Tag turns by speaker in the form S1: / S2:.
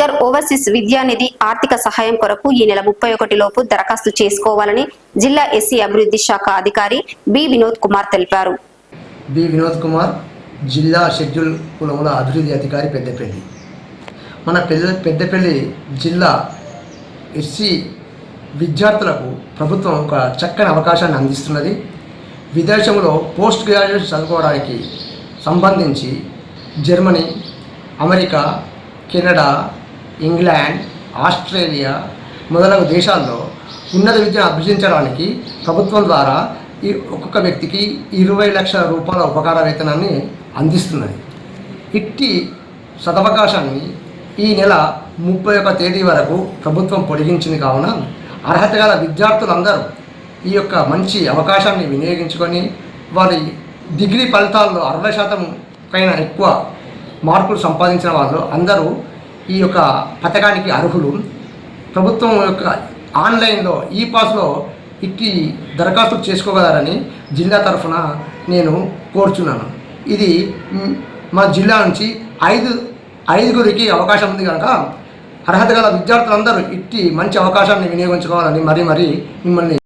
S1: Ambedkar overseas విద్యానిధి ఆర్థిక సహాయం కొరకు ఈ నెల ముప్పై ఒకటి లోపు దరఖాస్తు చేసుకోవాలని జిల్లా ఎస్సీ అభివృద్ధి శాఖ అధికారి బి వినోద్ కుమార్ తెలిపారు.
S2: బి వినోద్ కుమార్ జిల్లా షెడ్యూల్ కులముల అభివృద్ధి అధికారి పెద్దపల్లి. మన పెద్ద పెద్దపల్లి జిల్లా ఎస్సీ విద్యార్థులకు ప్రభుత్వం ఒక చక్కని అవకాశాన్ని అందిస్తున్నది. విదేశంలో పోస్ట్ గ్రాడ్యుయేషన్ చదువుకోవడానికి సంబంధించి Germany America Canada England Australia మొదలగు దేశాల్లో ఉన్నత విద్యను అభ్యసించడానికి ప్రభుత్వం ద్వారా ఈ ఒక్కొక్క వ్యక్తికి ఇరవై లక్షల రూపాయల ఉపకార వేతనాన్ని అందిస్తున్నది. ఇట్టి సదవకాశాన్ని ఈ నెల ముప్పై ఒక తేదీ వరకు ప్రభుత్వం పొడిగించింది కావున అర్హత గల విద్యార్థులందరూ ఈ యొక్క మంచి అవకాశాన్ని వినియోగించుకొని వారి డిగ్రీ ఫలితాల్లో అరవై శాతం పైన ఎక్కువ మార్కులు సంపాదించిన వాళ్ళు అందరూ ఈ యొక్క పథకానికి అర్హులు. ప్రభుత్వం యొక్క ఆన్లైన్లో ఈ పాస్లో ఇట్టి దరఖాస్తు చేసుకోగలరని జిల్లా తరఫున నేను కోరుచున్నాను. ఇది మా జిల్లా నుంచి ఐదు ఐదుగురికి అవకాశం ఉంది కనుక అర్హత గల విద్యార్థులందరూ ఇట్టి మంచి అవకాశాన్ని వినియోగించుకోవాలని మరీ మరీ మిమ్మల్ని